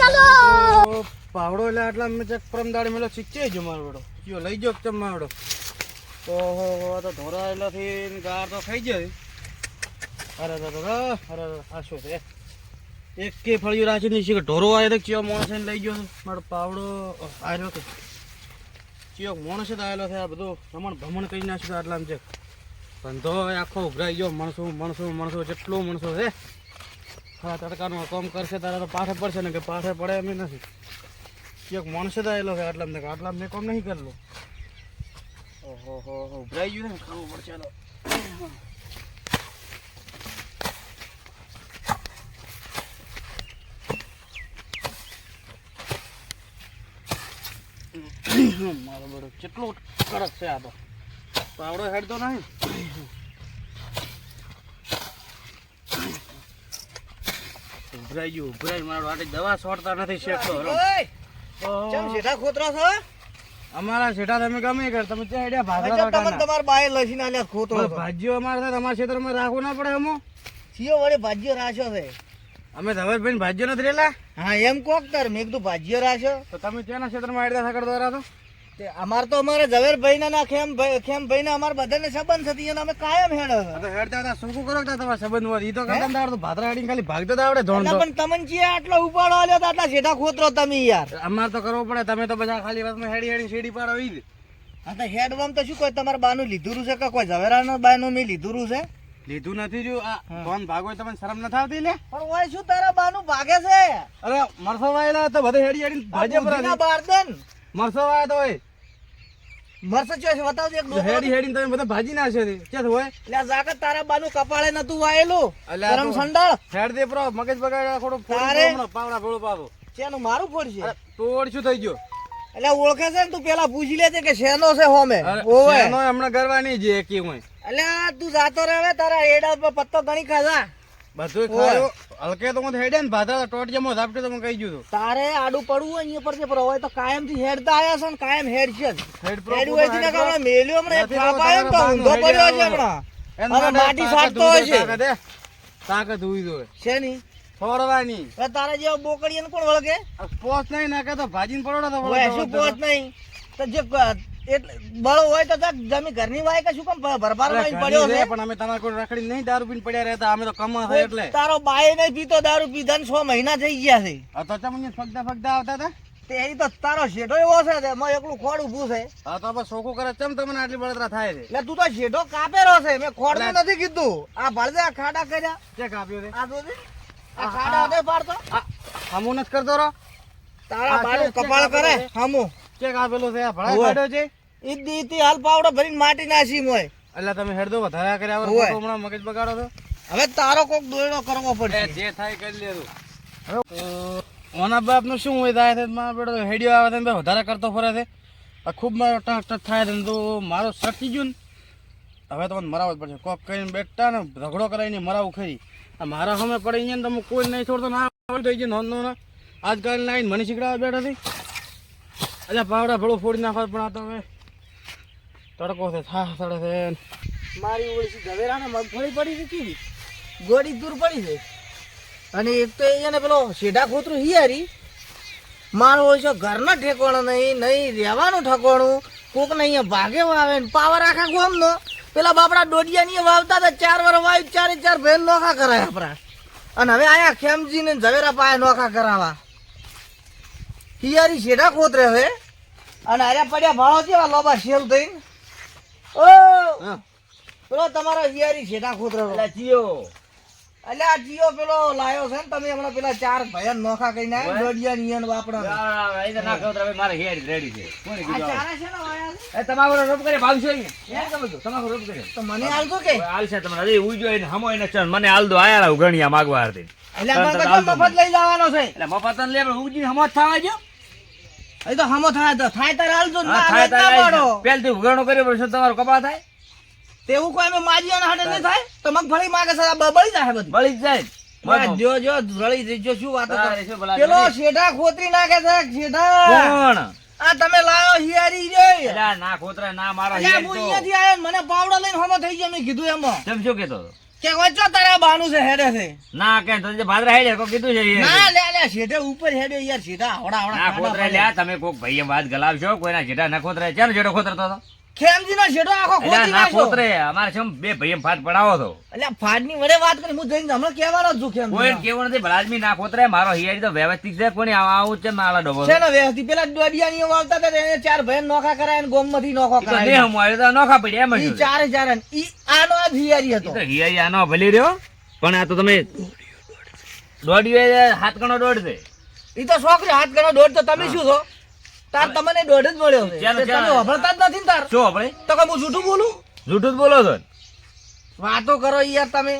ચાલો! પાવડો એટલે આટલા મેં ચેક પરમદાડે મેલો શીખે જો મારો બેડો. કયો, લઈ જો ચમ મારો તો હો તો ધોરાયેલાથી ગાર તો ખાઈ જાય. અરે અરે અરે આ શું છે? એક કે ફળિયું રાખી નહીં છે ઢોરો આવે તો ચિયો માણસ લઈ ગયો મારો પાવડો આવ્યો તો. ચિયો માણસ જ આવેલો છે આ બધું? રમણ ભમણ કરી નાખ્યું આટલા છે ધંધો આખો ઉભરાઈ ગયો. માણસો માણસો માણસો, જેટલો માણસો છે. હા, તડકાનું કામ કરશે, તારે તો પાઠે પડશે ને કે પાસે પડે એમ નથી. એક માણસે તો આવેલો છે, આટલા મેં આટલા મેં કામ નહીં કરેલું. ઓહો, હો હો, ઉભરાઈ ગયું ને, ખાવું પડશે મારો બેડો કેટલો કડક છે આ તો. પાવડો હેડતો નહીં. ઉભરાઈ ગયું ઉભરાઈ મારો આટે દવા છોડતા નથી શેઠો ચમ શેઠા ખોતરા છો? અમારા શેઠા તમે ગમે કર તમે ત્યાં હેડ્યા ભાગલા કાઢના. તમારા બાએ લસીને આલ્યા ખોતરો. ભાજીઓ અમારે તમારા ક્ષેત્રમાં રાખવું ના પડે અમો. સિયો વડે ભાજીઓ રાખ્યો છે. અમે ધવલભાઈ ભાજીઓ નથી રેલા? હા એમ કોક તાર મેં કીધું ભાજીઓ રાખ્યો. તો તમે ત્યાંના ક્ષેત્રમાં હેડતા સાકર દ્વારા તે? અમાર તો અમારે ઝવેરભાઈ ના ખેમ ભાઈ ખેમ ભાઈ ના અમાર બધાને સંબંધ થતી અને અમે કાયમ હેડ હવે. હેડતા હતા શું કરો કે તમારા સંબંધ હોય ઈ તો કરતા દાડ તો ભાદરા હેડી ખાલી ભાગતો તો આવડે ધોણ પણ તમને જે આટલો ઉપાડો આલ્યો તો આટલા શેઠા ખોતરો તમે યાર. અમાર તો કરવો પડે તમે તો બધા ખાલી વાતમાં હેડી હેડી શેડી પાડો ઈ હા તો હેડવામ તો શું કોઈ તમારે બાનું લીધું છે કે કોઈ ઝવેરાનો બાનું મેં લીધું છે? લીધું નથી જો આ ફોન ભાગો તમને શરમ નથી આવતી લે પણ ઓય શું તારા બાનું ભાગે છે? અરે મરસો વાયેલા તો બધે હેડી હેડી ભાજે પર ના બાર દેન. મરસો વાય તો હોય મરસ છે બતાવજો એક ડોકો. હેડી હેડીને તમે બધા ભાજી નાખશો તે. ક્યાં હોય? એટલે આ તારા બાનું કપાળે નતું વાયેલું. કરમ સંડાળ. હેડ દે પ્રો મગજ બગાડ થોડું ફોડું પાવડા ભેળું પાવો. ચેનું મારું ફોડ છે. તોડ શું થઈ ગયો? એટલે ઓળખે છે ને તું પેલા પૂછી લેજે કે શેનો છે હોમે? ઓવે શેનો હમણાં ગરવાની નહીં જે હોય. એટલે આ તું જાતો રહે તારા એડા પર પત્તો ગણી ખાધા. બધું. ખાયો. હલકે તો હું હેડે ને ભાદરા ટોટિયામાં ઝાપટે તો હું કહી ગયું તારે આડું પડવું અહીંયા પર છે પણ હવે તો કાયમથી હેડતા આયા છે ને કાયમ હેડ છે હેડ પ્રો હેડ્યું હોય ને કે મેલ્યો હમણાં એક નથી થાપ તો આયો ને તો ઊંધો પડ્યો છે હમણાં. હવે માટે માટી સાટતો હોય છે. તાકાત હે. તાકાત દો છે છોડવાની ફોરવાની તારા જેવા બોકડીને કોણ વળગે? પોસ નહીં નાખે તો ભાજીને પરોડા તો વળગે શું નહીં? તો જે એટલે બળો હોય તો તાર જમી ઘરની વાય કે શું કેમ ભરભારમાં પડ્યો છે. પણ અમે તમારા કોઈ રખડી નહીં દારૂ પીને પડ્યા રહેતા. અમે તો કમા છે એટલે. તારો બાય નહીં પીતો દારૂ પીધા ને 6 મહિના થઈ ગયા છે. આ તો તમને ફગદા ફગદા આવતા હતા? તે એ તો તારો શેઢો એવો છે તે એમાં એકલું ખોડ ઊભું છે. આ તો બસ સોકો કરે ચમ તમને આટલી બળતરા થાય છે? એટલે તું તો શેઠો કાપેલો છે મેં ખોડનું નથી કીધું. આ ભળદે આ ખાડા કર્યા. કે કાપ્યો છે? આ તો આ ખાડા નથી પાડતો. હમું નથી કરતો રો. તારા બાળું કપાળ કરે હમું. કે આપેલું છે? આ ભળા કાઢ્યો છે? ઈદી ઈદી હાલ પાવડો ભરીને માટી નાસી મોય. એટલે તમે હેડદો વધારે કર્યા વગર હોવે. હમણાં મગજ બગાડો તો હવે તારો કોક દોયડો કરવો પડશે. જે થાય કરી હવે ઓના બાપનું શું હોય થાય છે? મારો બેટો હેડિયો આવે છે વધારે કરતો ફરે છે. ખૂબ મારો ટચ ટચ થાય છે તો મારો સટકી ગયું ને. હવે તો મને મરાવવું જ પડશે. કોક કરીને બેઠા ને ઝઘડો કરાવીને મરાવું ખરી. આ મારા સામે પડી ગયા ને તમે કોઈ નહીં છોડતો ના થઈ ગયું નોંધ નો. આજકાલ લાઈન મને શીખડાવવા બેઠા છે અલ્યા પાવડા ભળો ફોડી નાખો પણ આ તો હવે તડકો છે થા સડે છે. મારી ઓળખી ગવેરાને મગફળી પડી કેવી ગોળી દૂર પડી છે. અને એક તો એને પેલો શેઢા ખોતરું હિયારી મારો હોય છે, ઘરના ઠેકોણો નહીં નહીં, રહેવાનું ઠેકોણું. કોક ને અહીંયા ભાગે વાવે ને પાવર આખા ગોમનો. પેલા બાપડા ડોડિયા ની વાવતા હતા, ચાર વાર વાવ ચારે ચાર બેન નોખા કરાય આપણા. અને હવે આયા ખેમજી ને ઝવેરા પાયા નોખા કરાવા હિયારી શેઢા ખોતરે હવે. અને આર્યા પડ્યા ભાવ કેવા લોબા શેલ થઈને. ઓ! પેલો તમારો હિયારી શેઠા ખોતરો એટલે આ જીઓ પેલો લાયો છે ને તમે હમણાં પેલા ચાર ભયન નોખા કઈ ના દોડિયા ની એન વાપરા આ ચારે છે ને વાયા છે? તો મને આલતો કે? મને હાલ દો આયા ઉઘણિયા માગવા હતી એટલે મફત લઈ જવાનો છે. એટલે મફત લે પણ ઉગજી હમો થવા જો. એ તો હમો થાય તો. થાય તાર હાલજો ના થાય તાર તો પાડો પેલથી ઉઘાણો કરી પડશે તમારો કપા થાય? તેવું કોઈ અમે માજી અને હાડે નહીં થાય? તો મગફળી માગે છે બળી જાય બધું. બળી જાય. જો જો રળી જો શું વાત પેલો? શેઠા ખોતરી નાખે છે શેઠા કોણ? આ તમે લાયો હિયારી રે ના ખોતરા ના મારા અલ્યા, હેડ હું અહીંયાથી આયો મને પાવડા લઈને હમો થઈ ગયો મેં કીધું એમાં. તેમ શું કેતો? કે વચ્ચો તારા બાનું છે હેડે છે. ના કે તો જે ભાદરા હેડે કો કીધું છે ના લે લે સીધે ઉપર હેડે યાર સીધા આવડા ના ખોતરે લ્યા તમે કોક ભાઈએ વાત ગલાવશો કોઈના જેડા ના ખોતરે ચાલ જેડો ખોતરતો હતો. ખેમજી નો આખો અલ્યા ના ખોતરે અમારે શું બે ભાઈએ ફાટ પડાવો તો અલ્યા ફાડની વડે વાત કરી હું જઈને હમણાં કહેવાનો જ છું કોઈ ખેમજી નથી ભલાદમી ના ખોતરે મારો હિયારી તો વ્યવસ્થિત છે કોની આવું છે મારા ડબો છે ને વ્યવસ્થિત. પેલા દોડિયાનીઓ વાવતા હતા તેને ચાર ભાઈ નોખા કરાય ને ગોમમાંથી નોખો કરાય. તો નોખા પડ્યા એમ ઈ ચારે ચાર ઈ આનો આ હિયારી હતો. હિયારી આનો ભલી રહ્યો પણ આ તો તમે દોડ્યો હાથ ગણો દોડ છે ઈ તો છોકરી હાથ ગણો દોઢ તો તમે શું છો? તાર તમને દોઢ જ મળ્યો છે. તમે વાપરતા જ નથી તાર? શું આપણે તો કે હું જૂઠું બોલું? જૂઠું જ બોલો છો? વાતો કરો યાર તમે.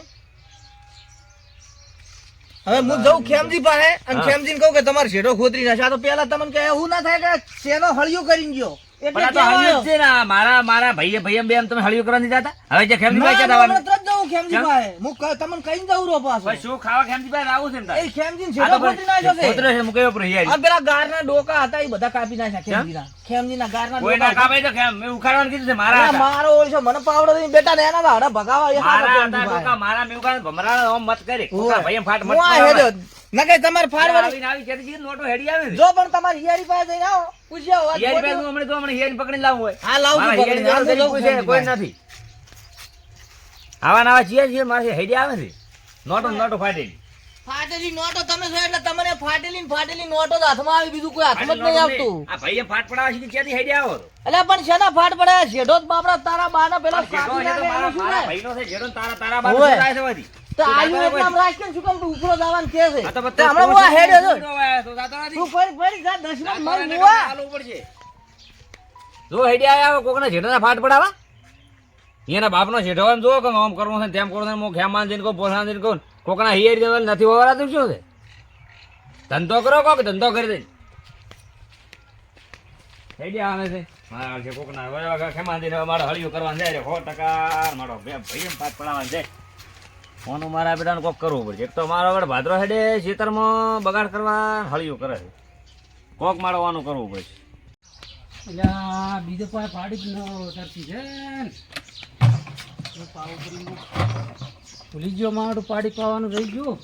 હવે હું જઉં ખેમજી પાસે અને. ખેમજી કહું કે તમારે શેડો ખોતરી નાખે. તો પેલા તમને કહે એવું ના થાય કે શેનો હળિયું કરીને ગયો. એટલે મારા મારા ભાઈએ ભાઈ બે એમ તમે હળિયું કરવા નથી જતા? હવે જે ખેમજી ભાઈ ના, ક્યાં હમણાં તરત જઉં ખેમજી કેમ? પાસે. હું તમને કહીને જઉં રો પાછો. શું ખાવા ખેમજી ભાઈ છે એ ખેમજીને આ શેડો નાખ્યો છે. ખોતરે છે મૂકે ઉપર હિયારી. આ ગારના ડોકા હતા એ બધા કાપી નાખ્યા ખેમજીના. ખેમજીના ગારના કોઈ ના કાપાય તો ખેમ મેં ઉખાડવાનું કીધું છે મારા મારો હોય છે મને પાવડો દઈને બેટા ને એના હાડા ભગાવા એ મારા. ડોકા, મારા મેં ઉખાડે ભમરાડા ઓમ મત કરી કોકા ભાઈએ ફાટ મત હું આ ના કે તમારે ફાડવાની આવી કેતી નોટો હેડી આવે જો પણ તમારી હિયારી પાસે જઈને આવો પૂછી હિયારી પાસે હું હમણાં તો હમણાં હિયારી પકડીને લાવવું હોય. હા, લાવું પકડીને. કોઈ છે, કોઈ નથી આવા નવા છીએ છીએ મારે હેડી આવે છે નોટો નોટો ફાટેલી ફાટેલી નોટો તમે છો એટલે તમને ફાટેલી ફાટેલી નોટો જ હાથમાં આવી બીજું કોઈ હાથમાં જ નહીં આવતું આ ભાઈએ ફાટ પડાવે છે કે ક્યાંથી હેડી આવો એટલે પણ શેના ફાટ પડ્યા શેઠો જ બાપરા તારા બાના પેલા તો મારા? ભાઈનો છે, જેડો તારા તારા ઓય. થાય છે વળી? તો આયુ એટલે. રાખીને શું કામ તું ઉપરો જવાનું કે છે હમણાં હું આ. ઉપરો વાળા તો ફરી ફરી જા દશરથ મર મુવા. જો હેડી આયા કોકના જેઠાના ફાટ પડાવા એના બાપનો હોય જો કે આમ કરવું છે તેમ કરવું છે હું ખેમાન જઈને કહું પોસાણ જઈને કહું કોકના હિયરી દેવાલ નથી હોવાતું શું છે? ધંધો કરો કોક, ધંધો કરી દે. ગયા આવે છે? મારા છે કોકના. હવે ખેમાન જઈને મારો હળિયું કરવાનું જાય સો ટકા મારો ભાઈ ફાટ પડાવવાનું છે ફોન મારા બેટાને કોક કરવું પડશે. એક તો મારો વડે ભાદરો હેડે ખેતરમાં બગાડ કરવા હળિયું કરે છે. કોક મારવાનું કરવું પડશે. બીજો પાડી જ ન છે. ભૂલી ગયો મારું પાડી પાવાનું રહી ગયું.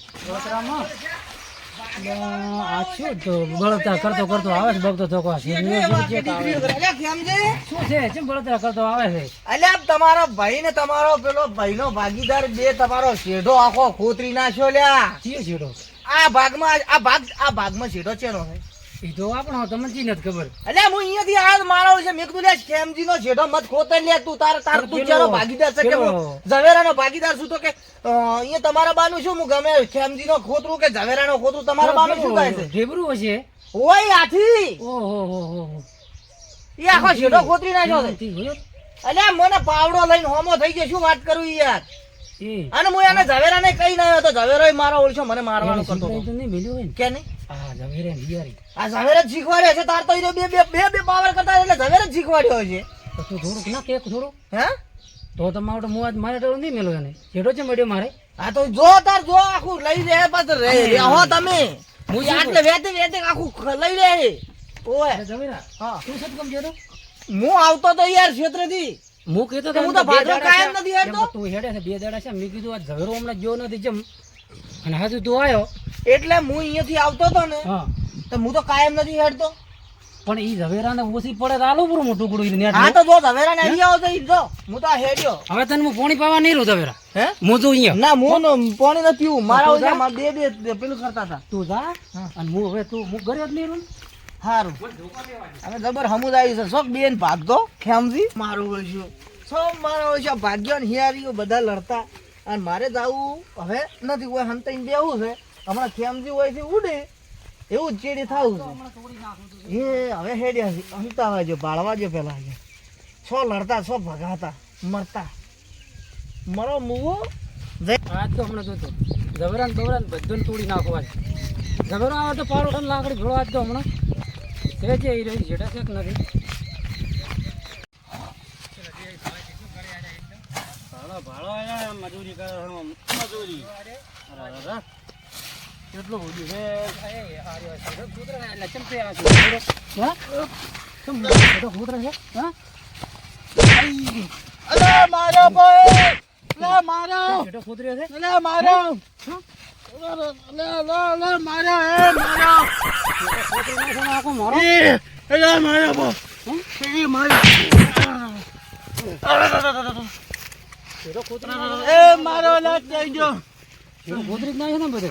આ શું બળતરા કરતો કરતો આવે છે શું છે? કેમ બળતરા કરતો આવે છે. અલ્યા તમારા ભાઈ ને તમારો પેલો ભાઈનો ભાગીદાર બે તમારો શેઢો આખો ખોતરી નાખ્યો લ્યા. ચીયો છેડો આ ભાગમાં આ ભાગ આ ભાગમાં શેઢો ચેનો છે? તો આપણો તમને જી નથી ખબર? એટલે હું અહીંયાથી આ મારો છે મેં કીધું લે ખેમજી નો શેઢો મત ખોતર લે તું તાર તાર તું પેલો- ભાગીદાર છે કે ઝવેરાનો ભાગીદાર છું તો કે અહીંયા તમારા બાનું શું હું ગમે ખેમજી નો ખોતરું કે ઝવેરાનો ખોતરું તમારા બાનું શું થાય છે? ઢેબરું હશે. ઓય આથી! ઓહો હો હો એ આખો શેઢો ખોતરી નાખ્યો છે. અલ્યા મને પાવડો લઈને હોમો થઈ ગયો શું વાત કરું યાર? અને હું એને ઝવેરાને કઈ ના આવ્યો તો ઝવેરો મારો ઓળશો મને મારવાનો કરતો ને. કે નહીં? આ ઝવેરે ને આ ઝવેર જ શીખવાડ્યો છે તાર તો ઈ બે બે બે બે પાવર કરતા એટલે ઝવેર જ શીખવાડ્યો છે. તો તું થોડુંક ના કેક થોડું હે? તો તમારો તો મારે તો નહીં મેલો એને. જેટલો છે મળ્યો મારે? આ તો જો તાર જો આખું લઈ લે પાછ રે રહો તમે. હું આટલે વેતે વેતે આખું લઈ લે. ઓય. ઝવેરા હા. તું સદગમ જેતો હું આવતો તો યાર ક્ષેત્રથી હું કહેતો તો હું તો ભાદરો કાયમ નથી હેડતો. એમ તો તું હેડે છે બે દાડા છે. મેં કીધું આ ઝવેરો હમણાં જો નથી જમ. અને હાજુ તું આવ્યો. એટલે હું અહીંયાથી આવતો તો ને હા. તો હું તો કાયમ નથી હેડતો. પણ ઈ ઝવેરાને ઓછી પડે તો આલો પૂરું મોટું કુડું નેટ હા તો જો ઝવેરાને આવી આવો તો ઈ જો હું તો હેડ્યો. હવે તને હું પોણી પાવા નહીં રહું ઝવેરા? હે? હું તો અહીંયા. ના હું ન- પાણી નથી પીવું. મારા ઓજા. બે બે પેલું કરતા હતા. તું જા. અને હું હવે તું હું ઘરે જ નહીં રહું? સારું અમે જબર સમુદાય છે. શોખ બેન ભાગતો ખેમજી. મારું ઓળખ્યું સો મારો ઓળખ્યો ભાગ્યો ને હિયારીઓ બધા લડતા. અને મારે જવું હવે નથી. કોઈ હંતાઈને બેવું છે. હમણાં ખેમજી હોય છે ઉડે એવું જ ચેડી થવું છે. એ હવે હેડ્યા છે હોય જો બાળવા જો પેલા છે છો લડતા છ ભગાતા મરતા. મરો મૂવો આજ તો હમણાં જોતો. જબરાન બબરાન બધું તોડી નાખવા છે. જબરો આવે તો પારો લાકડી ભેળો આજ તો હમણાં. તે છે એ રહી જેટા છે નથી? ભાડો ભાડો મજૂરી કરે છે, મજૂરી. કેટલું છે એટલે ચમચે આવે છે. હા? કેમ મોટો કૂતરો છે? હા? અરે મારો ભાઈ લે મારો છેડો ખોતર્યો છે લે મારો લે લે લે મારો એ મારો ખોતરી નાખો ને આખો મારો એ લે મારો બો એ મારો છેડો ખોતરી એ મારો લે જઈ ગયો નાખ્યો ને બધે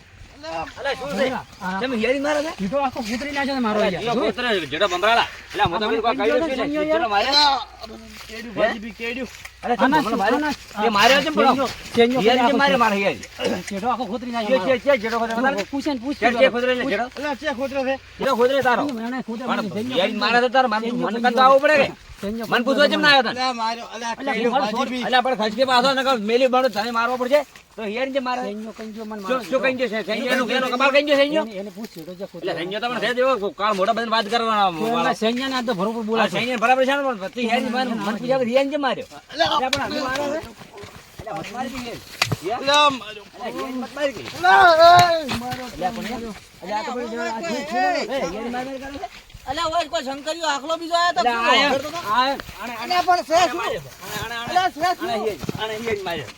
અલા, શું છે? તમે હિયારી મારે છે? છેડો આખો ખોતરી નાખ્યો ને મારો યો જો. ખોતરે જેડો બંબરાળા. અલા, હું તો કોઈ કાઢ્યો છે ને, જેડો માર્યો. કેડ્યું ભાજી બી કેડ્યું અલા, ચમ આના ભમરો માર્યો? આના- એ માર્યો છે ને ચેન્જો કરી હિયારી આખો કેમ માર્યો? મારે હિયારી. છેડો આખો ખોતરી છે, છે, છે, જેડો ખોતરે પૂછે ને પૂછ છે, છે, ખોતરે એટલે જેડો. એટલે ચે ખોતરો છે જેડો ખોતરે તારો. એને ખોતરી પણ મારે તો તારો. મને- મને તો આવવું પડે કે? ચેન્જો પૂછવા કેમ ના આવ્યો તને? પણ ખસકે પાછો નકર મેલી બનો તને મારવો પડશે તો હિયારી જે મારે ચેન્જો કંજો મને શું મારો. શું કઈ ગયો છે કઈ ગયો એનો કમાલ કઈ ગયો છે એને- પૂછ્યો તો છેડો જે એટલે સંજય તમને છે જેવો કાળ મોટા બધાને વાત કરવાનો એમના સૈન્યને આ તો બરોબર બોલા બોલાશે. બરાબર છે ને પણ તું હિયારી મને મને પૂછ્યા કે હિયારી કેમ માર્યો અલા, પણ અમે માર્યો છે? અલા, મત મારી ગઈ હિયારી. લે મારો અલા, મત મારી ગઈ. મારો એટલે પણ એ- આ તો પછી આ છે- હિયારી મારી મારી કરે છે? અલે ઓય કોઈ શંકરીયો આખલો બીજો આયો તો આને આને પણ છે આણે શું આને આને આને છે આણે શું આને આને આને માર્યો.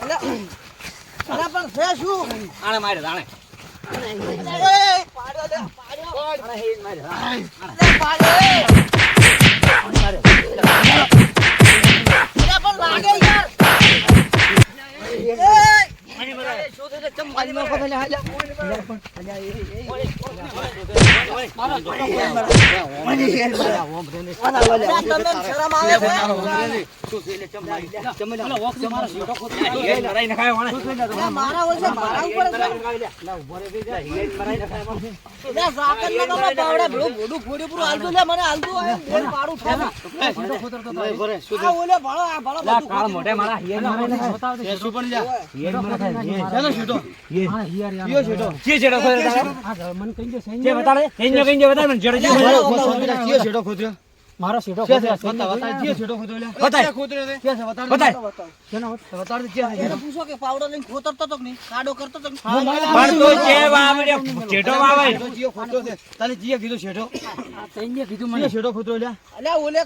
અલે પણ છે શું આણે આણે. પણ લાગે યાર મોઢે મારા હિયારી મારા એને બતાવો તો છેડો હિયારી મારે મારો તો કરતો તો કે નહીં? પણ તું જે વાવડે જેડો વાવે આ કીધું. અલ્યા ઓલે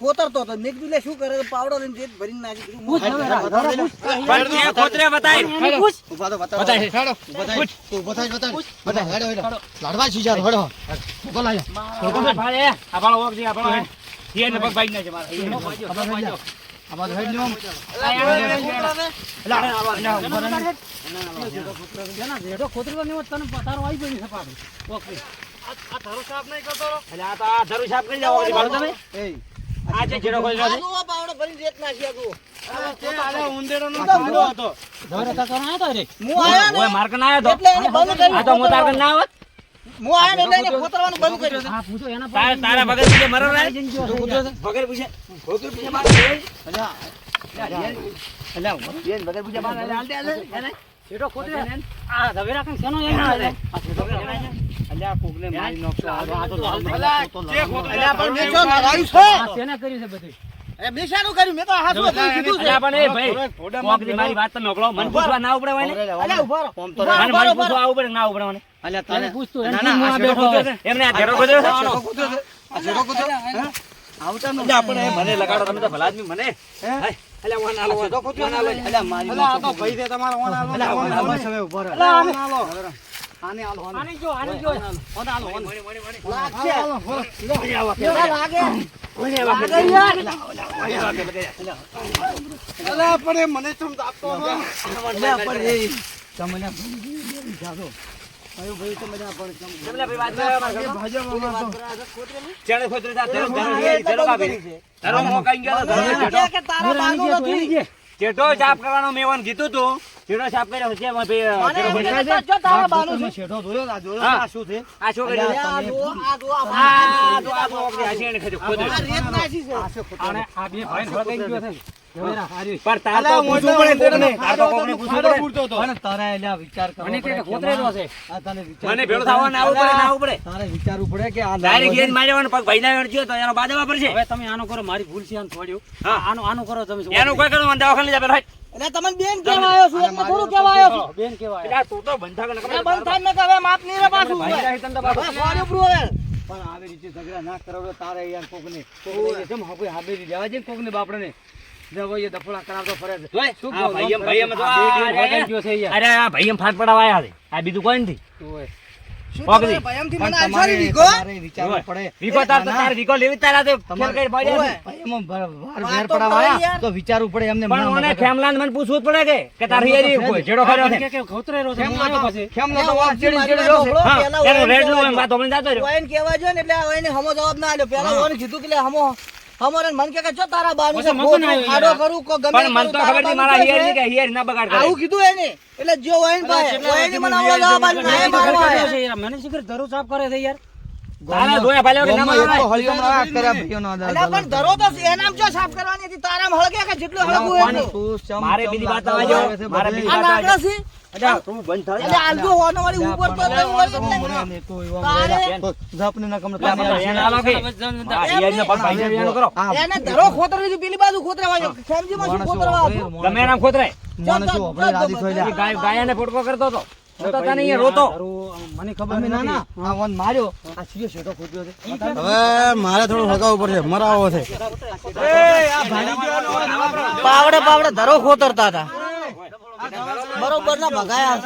ખોતરતો હતો. મેં કીધું લે શું કરે પાવડો લઈને જેટ ભરીને નાખી દીધું. પૂછ હવે, રા- રા- પૂછ. પણ તે તું બતાય. બતાય હેડો આ ભાળો ઓગ છે, આ ભાળો હે. હિયારને પગ ભાઈ મારા. નહીં હોત તને પતારો આવી ગયો છે પાછું. ઓકે. આ તો સાફ ભાળો. આ જે જેડો ખોતર્યો છે. આ જુઓ પાવડો ભરીને જેટ નાખ્યા જુઓ ધોરે તો કરવા આવ્યો તો રે. હું આયા ને. ઓય માર્ક ના આવ્યો એટલે એને બંધ તો. આ તો કર્યું મોટા આગળ ના આવત. મરો ના? આ? અલ્યા. આ તો- આ અલ્યા, પણ મેં છે આ કર્યું છે બધું? એ કર્યું? મેં તો કીધું છે. પણ એ ભાઈ વાત તમે ઓગળો. મને પૂછવા ના ઉપડે હોય ને? અલ્યા ઊભા રહો. મને ઊભા રહો, મને પૂછવા ના ઉપડે પૂછતું, ના, કેમ ના, આ આ બેઠો છેડો હોય? આ છેડો ખોતર્યો છે? અલ્યા પણ મને લગાડો તમે તો ભલા આદમી મને. અલ્યા વન આલો, વન. વન આલો. અલ્યા આની જો, આની જો. લાગશે. કેવા લાગે. તમને ભાઈ તા, ધરો- ધરો- ધરો કાપી. ધરો મોકાઈ ગયો તો ધરો જેઠો. તારા બાનું નથી જે. જેઠો કરવાનો મેં કીધું તું જેઠો સાફ કર્યો છે ભાઈ મને છે. જો તારા બાનું છે હા. આ શું કર્યું અલ્યા, આ આ જુઓ, આ આ તો આ ઓગળી, આ શેણે આ. રેત છે આને આ બે ભડકાઈ ગયો છે. ધવેરા, હારી. પણ તાર તો પૂછવું પડે કોકને. તાર તો કોકને પૂછવું પડે. મને કે કે ખોતરેલો છે. મને ભેળું થવાનું ના આવવું પડે ના આવવું પડે તારે વિચારવું પડે કે આ ડાયરેક્ટ પગ ભાઈ ના થયો તો એનો બાદમાં પડશે હવે તમે આનો કરો મારી ભૂલ છે આનું છોડ્યું હા. આનો આનું કરો તમે એનું કોઈ કરો મને દવાખાને જા પેલા એટલે તમને બેન કેવા આવ્યો છું એટલે થોડું કેવા આવ્યો છું બેન કેવા એટલે તું તો બંધા કરે ન કરે ને કે માપ નહીં રે પાછું. હવે હવે. પણ આવી રીતે ઝઘડા ના કરાવડો તારે યાર કોકને કોકને જેમ હવે હાબેરી લેવા છે કોકને બાપડને દેવો એ દફડા કરાવતો ફરે છે ઓય શું ભાઈ એમ- ભાઈ એમ તો આ બે ટીમ આ- ભગાઈ ગયો છે યાર. અરે આ ભાઈ એમ ફાટ પડાવા આયા છે આ બીજું કોઈ નથી ઓય. મને વિચારવું પડે. વીકો તાર તો તારે લેવી તારા પડ્યા વાર વિચારવું પડે એમને પણ મને મગજ. મને પૂછવું જ પડે કે કે તારી હેરી કોઈ જેડો ખર્યો છે. કે ખેમલો તો વાત એનું એમ વાત જતો રહ્યો. ઓયને જો ને એટલે ઓયને હમો જવાબ ના આલ્યો પેલા ઓયને કીધું કે લે હમો. હમો રે મન કે કે જો તારા બાનું છે ખાડો કરું કો ગમે પણ મને તો ખબર નહીં મારા હિયર કે હિયર ના બગાડ કરે. આવું કીધું એને. એટલે જો હોય ને ભાઈ હોય ને મને આવડો જવાબ આલ ના મારવા છે યાર. મને શું કરે ધરું સાફ કરે છે યાર? તારા ધોયા ના. પણ ધરો તો એનામ સાફ કરવાની હતી તારામ હળગે કે જેટલું મારે બીજી વાત લાગતા આવે મારે બીજી વાત નાગડા કરતો હતો મને ખબર ના ના આ માર્યો આ સીધો શેઠો ખોટ્યો છે હવે મારે થોડું હગાવવું પડશે મરાવો છે પાવડે પાવડે ધરો ખોતરતા હતા બરોબર ના ભગાયા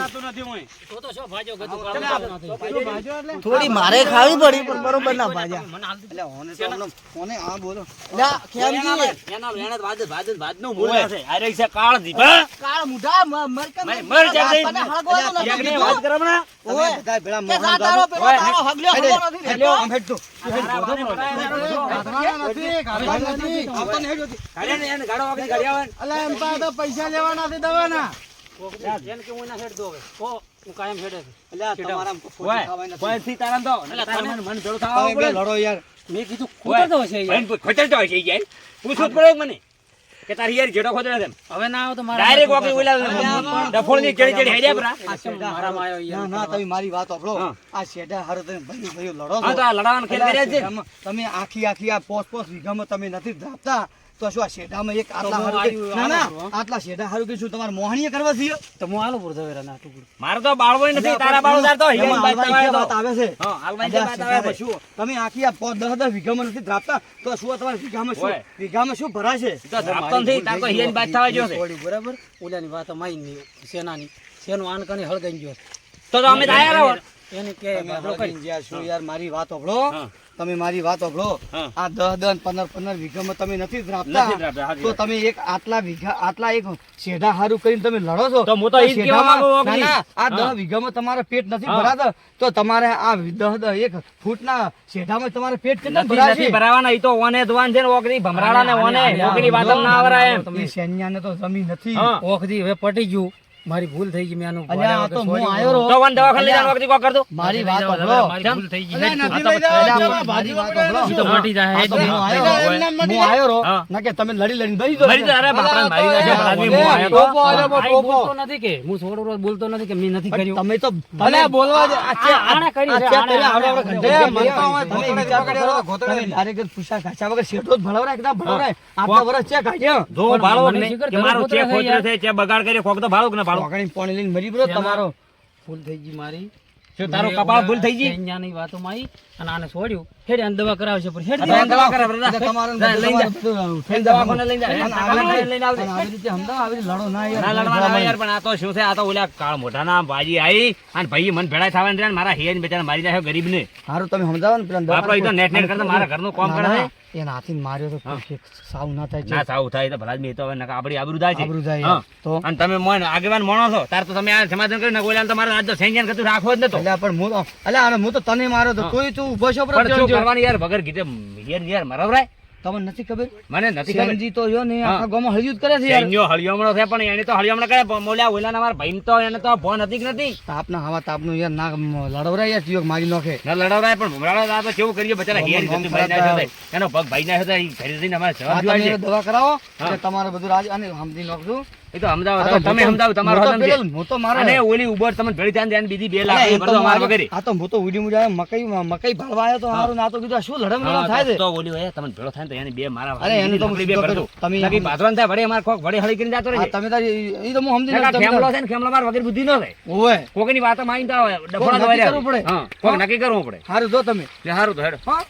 તો તો શું ભાજો ગતું કાળું નથી. થોડી મારે ખાવી પડી પણ બરોબર ના ભાજ્યા પાસે તો પૈસા લેવાના છે દવાના મારા વાત આ શેઢા હારો તમે લડો છે તમે આખી આખી આ પોસ પોસ વીઘામાં તમે નથી ધાપતા તો શું આ શેઢામાં એક આટલા હારું ના ના આટલા શેઢા હારું કે શું તમારે મોહણીએ કરવા છે તો હું આલો પૂરો ઝવેરા ના ટુકડું. મારે તો બાળવો નથી તારા બાળો તાર તો. વાત આવે આવે છે? હા, હાલવાની વાત આવે છે. શું તમે આખી આ પોસ દસ દસ વીઘામાં નથી ધાપતા તો શું તમારા વીઘામાં શું? વીઘામાં શું ભરાશે? તો ધાપતો નથી, તાર તો હિયાની થવા જ્યો છે. બરાબર? ઓલાની વાત માઈની સેનાની સેનું આન કને હળગાઈ ગયો તો અમે તો આયા રહો. એને કે યાર મારી વાત સાંભળો હા. તમે મારી વાત સાંભળો. આ દસ દસ પંદર પંદર વીઘામાં તમે નથી ધ્રાપતા, તો તમે એક આટલા વીઘા આટલા એક શેઢા હારું કરીને તમે લડો છો. તો હું તો ઈ કહેવા માંગુ, ના, ઓગણી. ના, આ દસ વીઘામાં તમારા પેટ નથી ભરાતો. તો તમારે આ દસ દસ એક ફૂટના શેઢામાં તમારે પેટ કેટલા ભરાશે નથી ભરાવાના એ તો ઓને ધોવાન છે ને ઓગળી ભમરાડા ને ઓને ઓકરી વાતમ ના આવરાય એમ. એ સૈન્યને તો જમી નથી. ઓકરી હવે પટી ગયું. મારી ભૂલ થઈ ગઈ મેં આનું અલ્યા, આ તો હું આયો રો ભગવાન દવાખાને લઈ જવાનો ઓગળી કોક કરતો? મારી વાત મારી ભૂલ થઈ ગઈ અલ્યા, નથી લઈ જવા, ભાજી સાંભળો. તો મટી જાય તો હું આયો હું આયો રો ના કે તમે લડી લડીને બેસી દો મરી તો અરે બાપરા મારી અલ્યા, આદમી હું આયો. તો. ટોપો આલ્યો, આ ટોપો. બોલતો નથી કે. હું થોડો રોજ બોલતો નથી કે મેં નથી કર્યું. તમે તો ભલે બોલવા દે આ ચેક- આણે કરી છે, આણે- આવડે આવડે ઘંટે મરતા હોય, તમે વિચાર કરો, તમે direct પૂછા કાચા વગર શેઠો જ ભળવરા એકદમ ભળવરા? આટલા વર્ષ છે આયા. જો ભાળો કે મારો ચેક ખોતરે ખોતરે છે છે બગાડ કરી ખોક તો ભાળો કે ભાળો વાઘણી લઈને મરી પડ્યો તમારો ફૂલ થઈ ગઈ મારી જો તારો કપાળ ભૂલ થઈ ગઈ ની વાતોમાં આવી અને આને છોડ્યું હેડે આને દવા કરાવશે પણ હેડ દવા કરે બ્રધા. તમારો લઈને જા. દવાખાને લઈને જા. લઈને આવજે. આવી રીતે હમદા આવી લડો ના યાર. ના લડવાના યાર પણ આ તો શું છે આ તો ઓલા કાળ મોઢાના ભાજી આવી અને ભાઈ મન ભેળા થવાના રહ્યા મારા હિયાને બેચારા મારી નાખ્યો ગરીબને હારું તમે સમજાવો ને પેલા આપણો તો નેટ નેટ કરતા મારા ઘરનું કામ કરે. એના હાથી માર્યો તો સાવ ના થાય છે ના સાવું થાય તો ભલા જ મેં તો હવે નકા આપણી આબરૂ થાય છે. આબરૂ થાય તો? અને તમે મોન આગેવાન માણો છો તાર તો તમે આ સમાધાન કરી નાખો ઓલા તમારે આજ તો સેન્જન કરતું રાખવો જ નતો. અલ્યા પણ હું તો અલ્યા હું તો તને માર્યો તો. તોય તું ઊભો છો પણ કરવાની યાર? વગર કીધે યાર યાર મરવરાય. તમને નથી ખબર? મને નથી ખબર. સેનજી તો યો ને આખા ગામમાં હળિયું કરે છે યાર. સૈન્યો હળિયામણો છે પણ એને તો હળિયામણો કરે. મોલ્યા ઓલા મારા ભાઈ તો એને તો હતી કે નથી? તાપના હવા તાપનું યાર ના લડવરાય યાર જીવક મારી નાખે. ના લડવરાય પણ ભમરાડો આ તો કેવું કરીએ? બચારા હેર ગમ ભાઈ ના છે. એનો ભગ ભાઈ ના છે. ઘરે જઈને અમારે જવાબ જોઈએ દવા કરાવો તમારે બધું રાજ અને સમજી નાખજો. એ તો સમજાવો તમે સમજાવો તમારો હું તો હું તો મારે અને ઓલી ઉબર તમને ભેળી થાય ને બીજી બે લાખ ભરતો તો વગેરે. આ તો હું તો ઉડી મુડી આવ્યો, મકાઈ મકાઈ ભાળવા આવ્યો તો હા. ના તો કીધું શું લડમ થાય છે? તો ઓલી હોય તમને ભેળો થાય તો એની બે મારા અરે એનું તો બે ભરતો. તમે નક્કી ભાદરવાનું થાય વળી અમારે કોક વળી હળી કરીને જતો રહે તમે એ તો હું સમજી નકર ખેમલો છે ને ખેમલો માર વગર બુદ્ધિ ન થાય ઓવે. કોકની વાતો માનતા હોય ડફોડા નક્કી દોર્યા કરવું પડે. હા કોક નક્કી કરવું પડે. હારું જો તમે. સારું તો હેડ. હા?